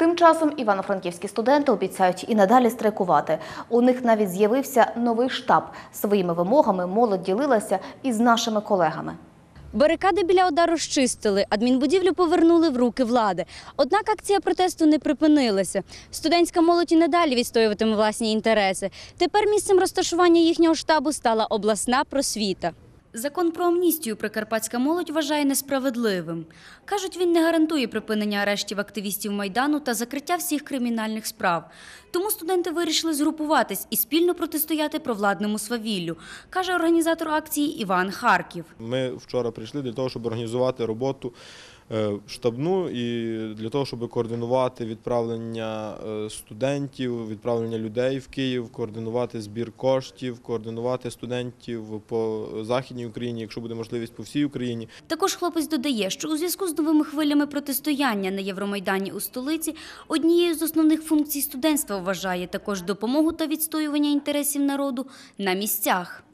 Тим часом івано-франківські студенти обіцяють і надалі страйкувати. У них навіть з'явився новий штаб. Своїми вимогами молодь ділилася із нашими колегами. Барикади біля ОДА розчистили, адмінбудівлю повернули в руки влади. Однак акція протесту не припинилася. Студентська молодь і надалі відстоюватиме власні інтереси. Тепер місцем розташування їхнього штабу стала обласна просвіта. Закон про амністію прикарпатська молодь вважає несправедливим. Кажуть, він не гарантує припинення арештів активістів Майдану та закриття всіх кримінальних справ. Тому студенти вирішили згрупуватись і спільно протистояти провладному свавіллю, каже організатор акції Іван Харків. Ми вчора прийшли для того, щоб організувати роботу штабну і для того, щоб координувати відправлення е, студентів, відправлення людей в Київ, координувати збір коштів, координувати студентів по Західній Україні, якщо буде можливість по всій Україні. Також хлопець додає, що у зв'язку з новими хвилями протистояння на Євромайдані у столиці однією з основних функцій студентства вважає також допомогу та відстоювання інтересів народу на місцях.